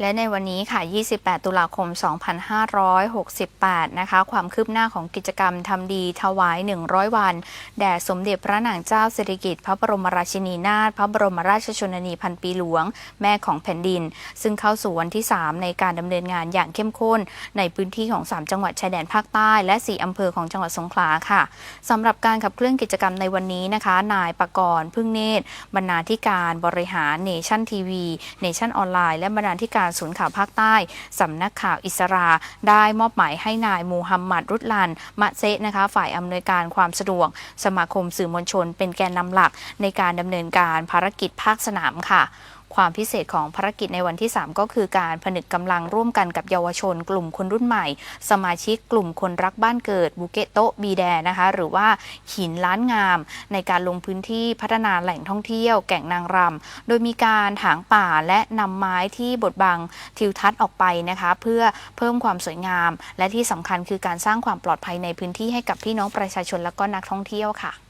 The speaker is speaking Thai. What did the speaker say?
และในวันนี้ค่ะ 28 ตุลาคม 2568 นะคะ ความคืบหน้าของกิจกรรมทำดีถวาย 100 วัน แด่สมเด็จพระนางเจ้าสิริกิติ์พระบรมราชินีนาถ พระบรมราชชนนีพันปีหลวง แม่ของแผ่นดิน ซึ่งเข้าสู่วันที่ 3 ในการดำเนินงานอย่างเข้มข้น ในพื้นที่ของ 3 จังหวัดชายแดนภาคใต้ และ 4 อำเภอของจังหวัดสงขลาค่ะสำหรับการขับเคลื่อนกิจกรรมในวันนี้นะคะ นายประกรณ์พึ่งเนตร บรรณาธิการบริหารเนชั่นทีวี เนชั่นออนไลน์ และบรรณาธิการศูนย์ข่าวภาคใต้สำนักข่าวอิสรา ได้มอบหมายให้นายมูฮัมหมัดรุตลันมะเซะนะคะ ฝ่ายอำนวยการความสะดวก สมาคมสื่อมวลชนเป็นแกนนำหลักในการดำเนินการภารกิจภาคสนามค่ะ ความพิเศษของภารกิจในวันที่ 3 ก็คือการผนึกกำลังร่วมกันกับเยาวชน กลุ่มคนรุ่นใหม่ สมาชิกกลุ่มคนรักบ้านเกิดบุเกโตะบีแดนะคะ หรือว่าหินล้านงาม ในการลงพื้นที่พัฒนาแหล่งท่องเที่ยว แก่งนางรำโดยมีการถางป่าและนำไม้ที่บดบังทิวทัศน์ออกไปนะคะ เพื่อเพิ่มความสวยงาม และที่สำคัญคือการสร้างความปลอดภัยในพื้นที่ให้กับพี่น้องประชาชนและก็นักท่องเที่ยวค่ะ